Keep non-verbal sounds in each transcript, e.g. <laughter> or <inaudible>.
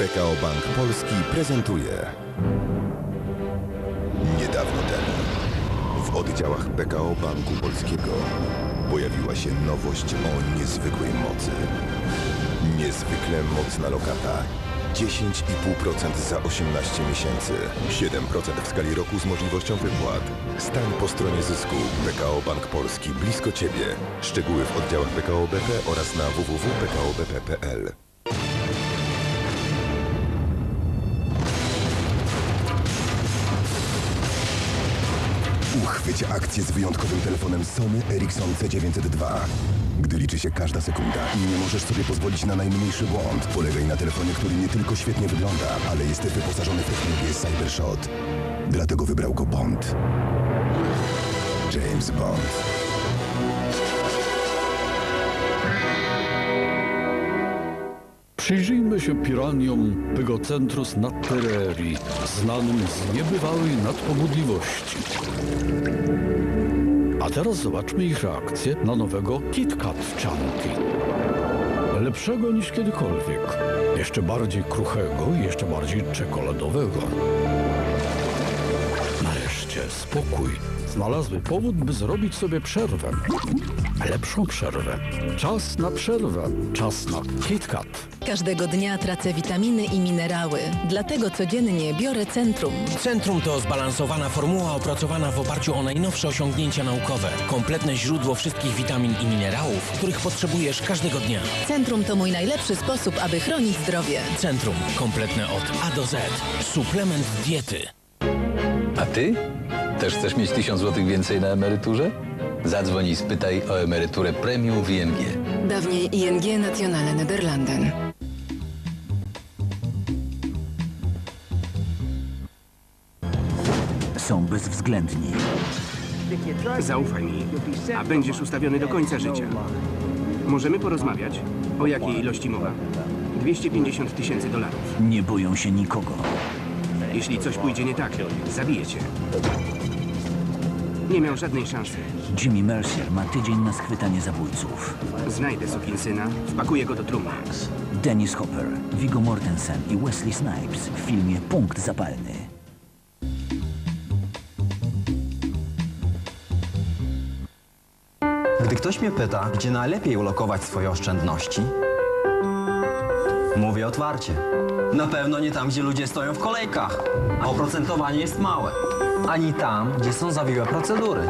PKO Bank Polski prezentuje. Niedawno temu w oddziałach PKO Banku Polskiego pojawiła się nowość o niezwykłej mocy. Niezwykle mocna lokata. 10,5% za 18 miesięcy. 7% w skali roku z możliwością wypłat. Stań po stronie zysku. PKO Bank Polski blisko Ciebie. Szczegóły w oddziałach PKO BP oraz na www.pkobp.pl. Uchwyć akcję z wyjątkowym telefonem Sony Ericsson C902. Gdy liczy się każda sekunda i nie możesz sobie pozwolić na najmniejszy błąd, polegaj na telefonie, który nie tylko świetnie wygląda, ale jest wyposażony w technologię Cybershot. Dlatego wybrał go Bond. James Bond. Przyjrzyjmy się piraniom Pygocentrus nattereri, znanym z niebywałej nadpobudliwości. A teraz zobaczmy ich reakcję na nowego KitKat Chunky. Lepszego niż kiedykolwiek. Jeszcze bardziej kruchego i jeszcze bardziej czekoladowego. Spokój. Znalazły powód, by zrobić sobie przerwę. Lepszą przerwę. Czas na przerwę. Czas na KitKat. Każdego dnia tracę witaminy i minerały. Dlatego codziennie biorę Centrum. Centrum to zbalansowana formuła opracowana w oparciu o najnowsze osiągnięcia naukowe. Kompletne źródło wszystkich witamin i minerałów, których potrzebujesz każdego dnia. Centrum to mój najlepszy sposób, aby chronić zdrowie. Centrum. Kompletne od A do Z. Suplement diety. A ty? Też chcesz mieć 1000 zł więcej na emeryturze? Zadzwoń i spytaj o emeryturę premium w ING. Dawniej ING Nationale Nederlanden. Są bezwzględni. Zaufaj mi, a będziesz ustawiony do końca życia. Możemy porozmawiać? O jakiej ilości mowa? 250 tysięcy dolarów. Nie boją się nikogo. Jeśli coś pójdzie nie tak, zabiję cię. Nie miał żadnej szansy. Jimmy Mercer ma tydzień na schwytanie zabójców. Znajdę sukinsyna, wpakuję go do trumny. Dennis Hopper, Viggo Mortensen i Wesley Snipes w filmie Punkt Zapalny. Gdy ktoś mnie pyta, gdzie najlepiej ulokować swoje oszczędności, mówię otwarcie. Na pewno nie tam, gdzie ludzie stoją w kolejkach, a oprocentowanie jest małe. Ani tam, gdzie są zawiłe procedury.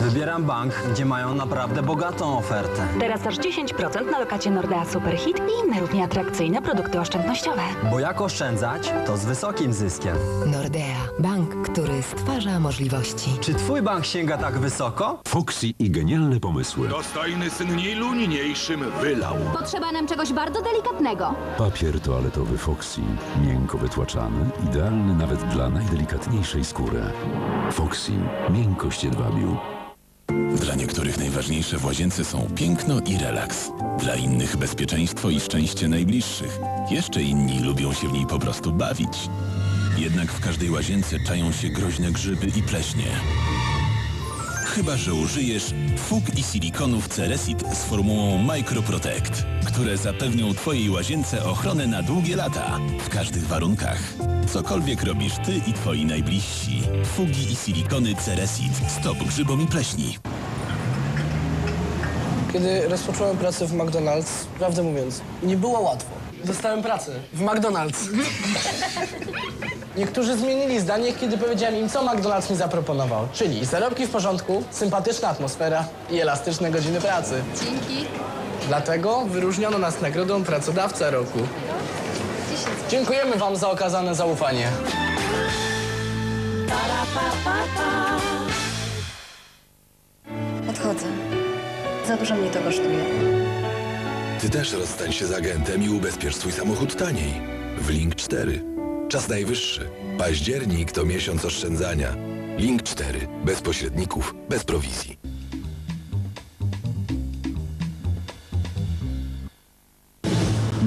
Wybieram bank, gdzie mają naprawdę bogatą ofertę. Teraz aż 10% na lokacie Nordea Superhit i inne równie atrakcyjne produkty oszczędnościowe. Bo jak oszczędzać, to z wysokim zyskiem. Nordea. Bank, stwarza możliwości. Czy twój bank sięga tak wysoko? Foxy i genialne pomysły. Dostojny syn Nilu niniejszym wylał. Potrzeba nam czegoś bardzo delikatnego. Papier toaletowy Foxy. Miękko wytłaczany, idealny nawet dla najdelikatniejszej skóry. Foxy. Miękkość jedwabiu. Dla niektórych najważniejsze w łazience są piękno i relaks. Dla innych bezpieczeństwo i szczęście najbliższych. Jeszcze inni lubią się w niej po prostu bawić. Jednak w każdej łazience czają się groźne grzyby i pleśnie. Chyba, że użyjesz fug i silikonów Ceresit z formułą Microprotect, które zapewnią Twojej łazience ochronę na długie lata, w każdych warunkach. Cokolwiek robisz Ty i Twoi najbliżsi. Fugi i silikony Ceresit. Stop grzybom i pleśni. Kiedy rozpocząłem pracę w McDonald's, prawdę mówiąc, nie było łatwo. Dostałem pracę w McDonald's. <laughs> Niektórzy zmienili zdanie, kiedy powiedziałem im, co McDonald's mi zaproponował. Czyli zarobki w porządku, sympatyczna atmosfera i elastyczne godziny pracy. Dzięki. Dlatego wyróżniono nas nagrodą Pracodawca Roku. Dziękujemy Wam za okazane zaufanie. Odchodzę. Za dużo mnie to kosztuje. Ty też rozstań się z agentem i ubezpiecz swój samochód taniej. W Link 4. Czas najwyższy. Październik to miesiąc oszczędzania. Link 4. Bez pośredników, bez prowizji.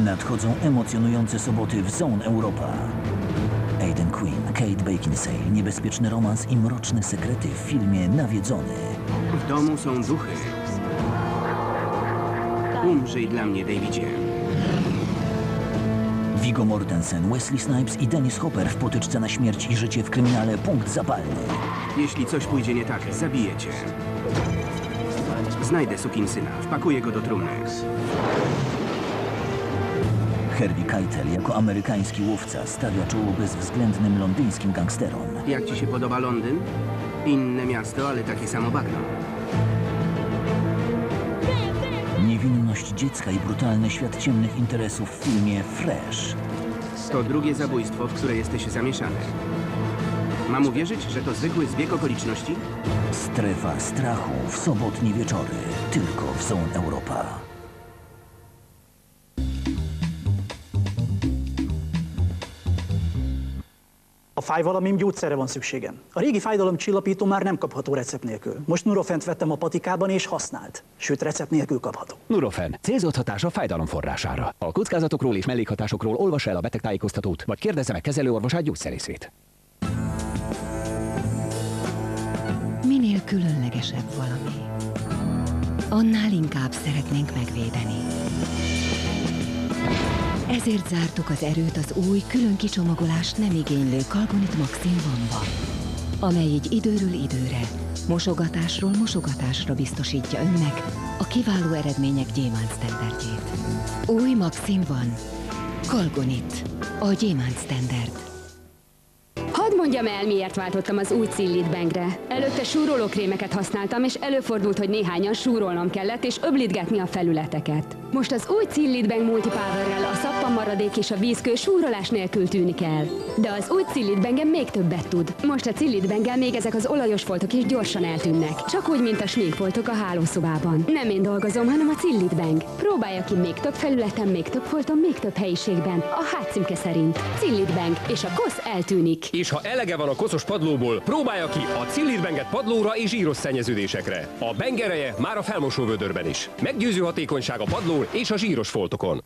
Nadchodzą emocjonujące soboty w Zone Europa. Aiden Quinn, Kate Beckinsale, niebezpieczny romans i mroczne sekrety w filmie Nawiedzony. W domu są duchy. Umrzyj dla mnie, Davidzie. Viggo Mortensen, Wesley Snipes i Dennis Hopper w potyczce na śmierć i życie w kryminale Punkt Zapalny. Jeśli coś pójdzie nie tak, zabiję cię. Znajdę sukinsyna, wpakuję go do trumny. Harvey Keitel jako amerykański łowca stawia czoło bezwzględnym londyńskim gangsterom. Jak ci się podoba Londyn? Inne miasto, ale takie samo bagno. Niewinność dziecka i brutalny świat ciemnych interesów w filmie Fresh. To drugie zabójstwo, w które jesteś zamieszany. Mam uwierzyć, że to zwykły zbieg okoliczności? Strefa strachu w sobotnie wieczory. Tylko w Zone Europa. A fáj valamim gyógyszerre van szükségem. A régi fájdalomcsillapító már nem kapható recept nélkül. Most Nurofent vettem a patikában és használt. Sőt, recept nélkül kapható. Nurofen. Célzott hatás a fájdalom forrására. A kockázatokról és mellékhatásokról olvassa el a betegtájékoztatót, vagy kérdezze meg kezelőorvosát gyógyszerészét. Minél különlegesebb valami, annál inkább szeretnénk megvédeni. Ezért zártuk az erőt az új, külön kicsomagolást nem igénylő Kalgonit Maxim Vanba, amely így időről időre, mosogatásról mosogatásra biztosítja önnek a kiváló eredmények gyémánt sztenderdjét. Új Maxim van. Kalgonit. A gyémánt sztenderd. Mondjam el, miért váltottam az új Cillit Bangre. Előtte súrolókrémeket használtam, és előfordult, hogy néhányan súrolnom kellett, és öblítgetni a felületeket. Most az új Cillit Bang Multipowerrel a szappan maradék és a vízkő súrolás nélkül tűnik el. De az új Cillit Bang még többet tud. Most a Cillit Banggel még ezek az olajos foltok is gyorsan eltűnnek. Csak úgy, mint a sminkfoltok a hálószobában. Nem én dolgozom, hanem a Cillit Bang. Próbálja ki még több felületen, még több folton, még több helyiségben. A hátcímke szerint. Cillit Bang, és a kosz eltűnik. És ha elege van a koszos padlóból, próbálja ki a Cillid padlóra és zsíros szennyeződésekre. A bengereje már a felmosóvödörben is. Meggyőző hatékonyság a padlón és a zsíros foltokon.